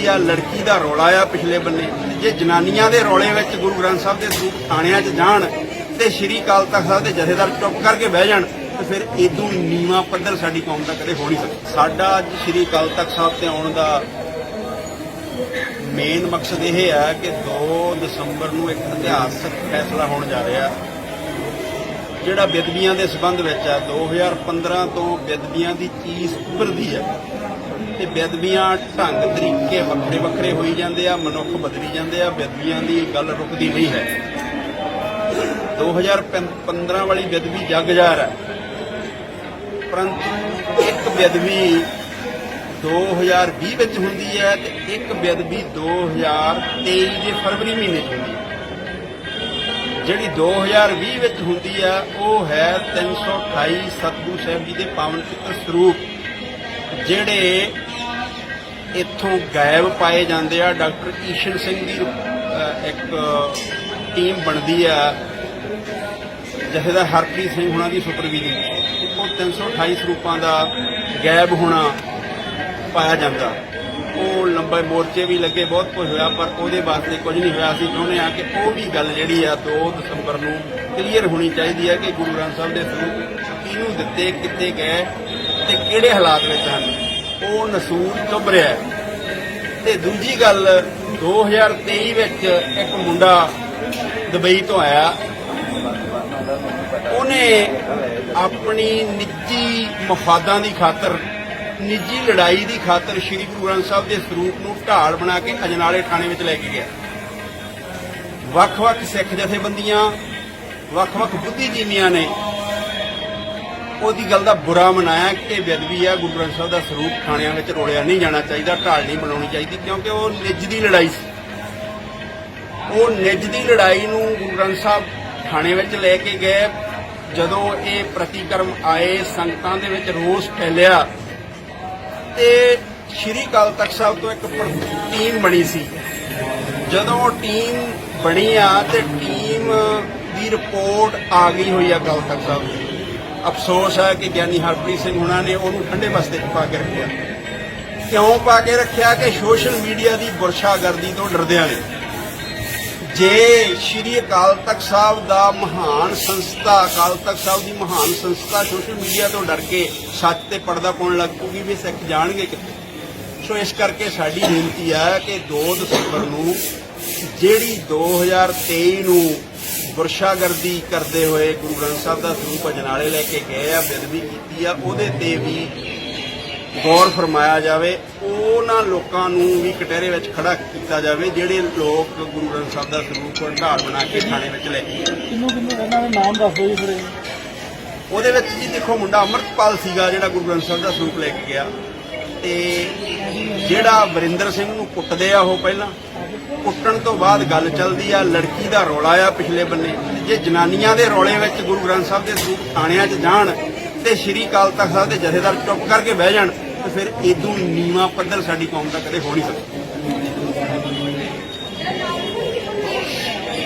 ਚੱਲਦੀ ਆ ਲੜਕੀ ਦਾ ਰੌਲਾ ਆ ਪਿਛਲੇ ਬੰਨੇ, ਜੇ ਜਨਾਨੀਆਂ ਦੇ ਰੌਲੇ ਵਿੱਚ ਗੁਰੂ ਗ੍ਰੰਥ ਸਾਹਿਬ ਦੇ ਸਰੂਪ ਥਾਣਿਆਂ 'ਚ ਜਾਣ ਤੇ ਸ਼੍ਰੀ ਅਕਾਲ ਤਖਤ ਸਾਹਿਬ ਦੇ ਜਥੇਦਾਰ ਚੁੱਪ ਕਰਕੇ ਬਹਿ ਜਾਣ, ਤੇ ਫਿਰ ਇਦੋਂ ਨੀਵਾਂ ਪੱਧਰ ਸਾਡੀ ਕੌਮ ਦਾ ਕਦੇ ਹੋ ਨਹੀਂ ਸਕਦਾ। ਸਾਡਾ ਅੱਜ ਸ਼੍ਰੀ ਅਕਾਲ ਤਖਤ ਸਾਹਿਬ ਤੇ ਆਉਣ ਦਾ ਮੇਨ ਮਕਸਦ ਇਹ ਹੈ ਕਿ 2 ਦਸੰਬਰ ਨੂੰ ਇੱਕ ਇਤਿਹਾਸਕ ਫੈਸਲਾ ਹੋਣ ਜਾ ਰਿਹਾ। ਜਿਹੜਾ ਬਿਦਬੀਆਂ ਦੇ ਸਬੰਧ ਵਿੱਚ ਹੈ 2015 ਤੋਂ ਬਿਦਬੀਆਂ ਦੀ ਚੀਜ਼ ਉੱਭਰਦੀ ਹੈ ਤੇ ਬਿਦਬੀਆਂ ਢੰਗ, ਤਰੀਕੇ ਵੱਖਰੇ ਵੱਖਰੇ ਹੋਈ ਜਾਂਦੇ ਆ, ਮਨੁੱਖ ਬਦਲੀ ਜਾਂਦੇ ਆ ਬਿਦਬੀਆਂ ਦੀ ਗੱਲ ਰੁਕਦੀ ਨਹੀਂ ਹੈ। 2015 ਵਾਲੀ ਬਿਦਬੀ ਜਗ ਜ਼ਾਹਰ ਹੈ ਪਰੰਤੂ ਇੱਕ ਬਿਦਬੀ 2020 ਵਿੱਚ ਹੁੰਦੀ ਹੈ ਤੇ ਇੱਕ ਬੇਦਬੀ 2023 ਦੇ ਫਰਵਰੀ ਮਹੀਨੇ 'ਚ ਹੁੰਦੀ ਹੈ। ਜਿਹੜੀ 2020 ਵਿੱਚ ਹੁੰਦੀ ਆ, ਉਹ ਹੈ 328 ਸਤਿਗੁਰੂ ਸਾਹਿਬ ਜੀ ਦੇ ਪਾਵਨ ਚਿੱਤਰ ਸਰੂਪ, ਜਿਹੜੇ ਇੱਥੋਂ ਗਾਇਬ ਪਾਏ ਜਾਂਦੇ ਆ। ਡਾਕਟਰ ਈਸ਼ਨ ਸਿੰਘ ਦੀ ਇੱਕ ਟੀਮ ਬਣਦੀ ਆ ਜਥੇਦਾਰ ਹਰਪ੍ਰੀਤ ਸਿੰਘ ਹੁਣਾਂ ਦੀ ਸੁਪਰਵਿਜ਼ਨ ਉਹ 328 ਸਰੂਪਾਂ ਦਾ ਗਾਇਬ ਹੋਣਾ ਪਾਇਆ ਜਾਂਦਾ। ਉਹ ਮੋਰਚੇ ਵੀ ਲੱਗੇ, ਬਹੁਤ ਕੁਝ ਹੋਇਆ, ਪਰ ਉਹਦੇ ਵਾਸਤੇ ਕੁਝ ਨਹੀਂ ਹੋਇਆ। ਅਸੀਂ ਚਾਹੁੰਦੇ ਹਾਂ ਕਿ ਉਹ ਵੀ ਗੱਲ ਜਿਹੜੀ ਆ 2 ਦਸੰਬਰ ਨੂੰ ਕਲੀਅਰ ਹੋਣੀ ਚਾਹੀਦੀ ਹੈ ਕਿ ਗੁਰੂ ਗ੍ਰੰਥ ਸਾਹਿਬ ਦੇ ਸਰੂਪ ਕਿਹਨੂੰ ਦਿੱਤੇ, ਕਿੱਥੇ ਗਏ ਤੇ ਕਿਹੜੇ ਹਾਲਾਤ ਵਿੱਚ ਹਨ। ਉਹ ਨਸੂਰ ਚੁੱਭ ਰਿਹਾ ਹੈ। ਤੇ ਦੂਜੀ ਗੱਲ 2023 ਵਿੱਚ ਇੱਕ ਮੁੰਡਾ ਦੁਬਈ ਤੋਂ ਆਇਆ। ਉਹਨੇ ਆਪਣੀ ਨਿੱਜੀ ਮਫਾਦਾਂ ਦੀ ਖਾਤਰ ਨਿੱਜੀ ਲੜਾਈ ਦੀ ਖਾਤਰ ਸ੍ਰੀ ਗੁਰੂ ਗ੍ਰੰਥ ਸਾਹਿਬ ਦੇ ਸਰੂਪ ਨੂੰ ਢਾਲ ਬਣਾ ਕੇ ਅਜਨਾਲੇ ਥਾਣੇ ਵਿੱਚ ਲੈ ਕੇ ਗਿਆ। ਵੱਖ-ਵੱਖ ਸਿੱਖ ਜਥੇਬੰਦੀਆਂ, ਵੱਖ-ਵੱਖ ਬੁੱਧੀਜੀਵੀਆਂ ਨੇ ਉਹਦੀ ਗੱਲ ਦਾ ਬੁਰਾ ਮਨਾਇਆ ਕਿ ਇਹ ਬੇਅਦਬੀ ਆ, ਗੁਰੂ ਗ੍ਰੰਥ ਸਾਹਿਬ ਦਾ ਸਰੂਪ ਥਾਣਿਆਂ ਵਿੱਚ ਰੋਲਿਆ ਨਹੀਂ ਜਾਣਾ ਚਾਹੀਦਾ, ਢਾਲ ਨਹੀਂ ਬਣਾਉਣੀ ਚਾਹੀਦੀ, ਕਿਉਂਕਿ ਉਹ ਨਿੱਜ ਦੀ ਲੜਾਈ ਸੀ। ਉਹ ਨਿੱਜ ਦੀ ਲੜਾਈ ਨੂੰ ਗੁਰੂ ਗ੍ਰੰਥ ਸਾਹਿਬ ਥਾਣੇ ਵਿੱਚ ਲੈ ਕੇ ਗਏ। ਜਦੋਂ ਇਹ ਪ੍ਰਤੀਕਰਮ ਆਏ, ਸੰਗਤਾਂ ਦੇ ਵਿੱਚ ਰੋਸ ਫੈਲਿਆ ਤੇ ਸ਼੍ਰੀ ਅਕਾਲ ਤਖਤ ਸਾਹਿਬ ਤੋਂ ਇੱਕ ਟੀਮ ਬਣੀ ਸੀ। ਜਦੋਂ ਟੀਮ ਬਣੀ ਆ, ਤੇ ਟੀਮ ਦੀ ਰਿਪੋਰਟ ਆ ਗਈ ਹੋਈ ਆ ਅਕਾਲ ਤਖਤ ਸਾਹਿਬ ਦੀ। ਅਫਸੋਸ ਹੈ ਕਿ ਗਿਆਨੀ ਹਰਪ੍ਰੀਤ ਸਿੰਘ ਹੁਣਾਂ ਨੇ ਉਹਨੂੰ ਠੰਡੇ ਬਸਤੇ ਪਾ ਕੇ ਰੱਖਿਆ। ਕਿਉਂ ਪਾ ਕੇ ਰੱਖਿਆ? ਕਿ ਸੋਸ਼ਲ ਮੀਡੀਆ ਦੀ ਬੁਰਸ਼ਾਗਰਦੀ ਤੋਂ ਡਰਦਿਆਂ ਨੇ। ਜੇ ਸ਼੍ਰੀ ਅਕਾਲ ਤਖਤ ਸਾਹਿਬ ਦਾ ਮਹਾਨ ਸੰਸਥਾ, ਅਕਾਲ ਤਖਤ ਸਾਹਿਬ ਦੀ ਮਹਾਨ ਸੰਸਥਾ ਸੋਸ਼ਲ ਮੀਡੀਆ ਤੋਂ ਡਰ ਕੇ ਸੱਚ ਤੇ ਪਰਦਾ ਪਾਉਣ ਲੱਗ ਪਊਗੀ, ਵੀ ਸਿੱਖ ਜਾਣਗੇ ਕਿੱਥੇ? ਸੋ ਇਸ ਕਰਕੇ ਸਾਡੀ ਬੇਨਤੀ ਹੈ ਕਿ 2 ਦਸੰਬਰ ਨੂੰ ਜਿਹੜੀ 2023 ਨੂੰ ਬੁਰਸ਼ਾਗਰਦੀ ਕਰਦੇ ਹੋਏ ਗੁਰੂ ਗ੍ਰੰਥ ਸਾਹਿਬ ਦਾ ਸਰੂਪ ਅਜਨਾਲੇ ਲੈ ਕੇ ਗਏ ਆ ਬੇਦਬੀ ਕੀਤੀ ਆ, ਉਹਦੇ ਤੇ ਵੀ ਗੌਰ ਫਰਮਾਇਆ ਜਾਵੇ ਉਹਨਾਂ ਲੋਕਾਂ ਨੂੰ ਵੀ ਕਟਹਿਰੇ ਵਿੱਚ ਖੜਾ ਕੀਤਾ ਜਾਵੇ ਜਿਹੜੇ ਲੋਕ ਗੁਰੂ ਗ੍ਰੰਥ ਸਾਹਿਬ ਦਾ ਸਰੂਪ ਢਾਲ ਬਣਾ ਕੇ ਥਾਣੇ ਵਿੱਚ ਲੈ ਕੇ ਗਏ। ਕਿੰਨੂੰ ਕਿੰਨੂੰ ਉਹਨਾਂ ਦੇ ਨਾਮ ਦੱਸ ਦਿਓ ਜੀ ਥੋੜੇ ਉਹਦੇ ਵਿੱਚ ਜੀ ਦੇਖੋ ਮੁੰਡਾ ਅਮਰਤਪਾਲ ਸੀਗਾ ਜਿਹੜਾ ਗੁਰੂ ਗ੍ਰੰਥ ਸਾਹਿਬ ਦਾ ਸਰੂਪ ਲੈ ਕੇ ਗਿਆ। ਤੇ ਜਿਹੜਾ ਵਰਿੰਦਰ ਸਿੰਘ ਨੂੰ ਕੁੱਟਦੇ ਆ ਉਹ ਪਹਿਲਾਂ। ਕੁੱਟਣ ਤੋਂ ਬਾਅਦ ਗੱਲ ਚੱਲਦੀ ਆ ਲੜਕੀ ਦਾ ਰੌਲਾ ਆ ਪਿਛਲੇ ਬੰਨੇ। ਜੇ ਜਨਾਨੀਆਂ ਦੇ ਰੌਲੇ ਵਿੱਚ ਗੁਰੂ ਗ੍ਰੰਥ ਸਾਹਿਬ ਦੇ ਸਰੂਪ ਥਾਣਿਆਂ 'ਚ ਜਾਣ ਤੇ ਸ਼੍ਰੀ ਅਕਾਲ ਤਖਤ ਸਾਹਿਬ ਦੇ ਜਥੇਦਾਰ ਚੁੱਪ ਕਰਕੇ ਬਹਿ ਜਾਣ ਤੇ ਫਿਰ ਇਦੋਂ ਨੀਵਾਂ ਪੱਧਰ ਸਾਡੀ ਕੌਮ ਦਾ ਕਦੇ ਹੋ ਨਹੀਂ ਸਕਦਾ।